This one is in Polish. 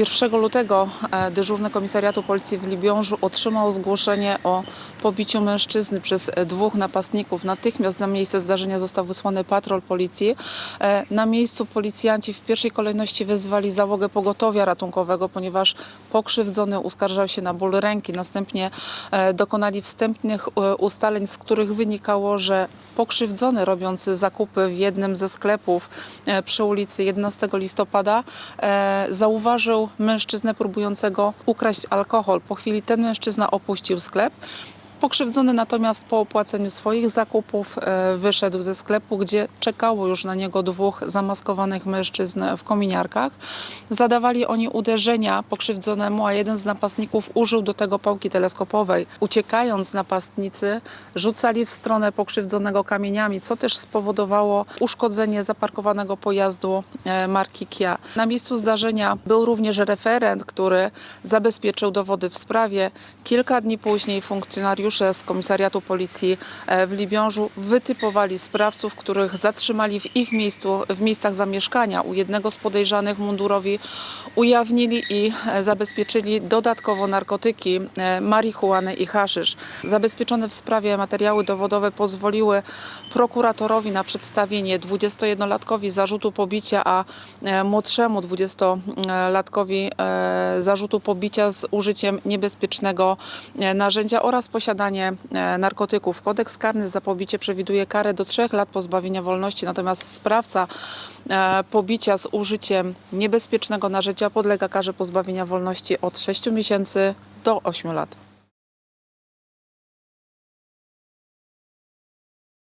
1 lutego e, dyżurny komisariatu policji w Libiążu otrzymał zgłoszenie o pobiciu mężczyzny przez e, dwóch napastników. Natychmiast na miejsce zdarzenia został wysłany patrol policji. E, Na miejscu policjanci w pierwszej kolejności wezwali załogę pogotowia ratunkowego, ponieważ pokrzywdzony uskarżał się na ból ręki. Następnie dokonali wstępnych ustaleń, z których wynikało, że pokrzywdzony robiący zakupy w jednym ze sklepów przy ulicy 11 listopada zauważył mężczyznę próbującego ukraść alkohol. Po chwili ten mężczyzna opuścił sklep. Pokrzywdzony natomiast po opłaceniu swoich zakupów e, wyszedł ze sklepu, gdzie czekało już na niego dwóch zamaskowanych mężczyzn w kominiarkach. Zadawali oni uderzenia pokrzywdzonemu, a jeden z napastników użył do tego pałki teleskopowej. Uciekając napastnicy rzucali w stronę pokrzywdzonego kamieniami, co też spowodowało uszkodzenie zaparkowanego pojazdu e, marki Kia. Na miejscu zdarzenia był również referent, który zabezpieczył dowody w sprawie. Kilka dni później funkcjonariusze z komisariatu policji e, w Libiążu wytypowali sprawców, których zatrzymali w ich miejscu, w miejscach zamieszkania. U jednego z podejrzanych mundurowi ujawnili i e, zabezpieczyli dodatkowo narkotyki, e, marihuanę i haszysz. Zabezpieczone w sprawie materiały dowodowe pozwoliły prokuratorowi na przedstawienie 21-latkowi zarzutu pobicia, a młodszemu 20-latkowi e, zarzutu pobicia z użyciem niebezpiecznego narzędzia oraz posiadanie e, narkotyków. Kodeks karny za pobicie przewiduje karę do 3 lat pozbawienia wolności, natomiast sprawca e, pobicia z użyciem niebezpiecznego narzędzia podlega karze pozbawienia wolności od 6 miesięcy do 8 lat.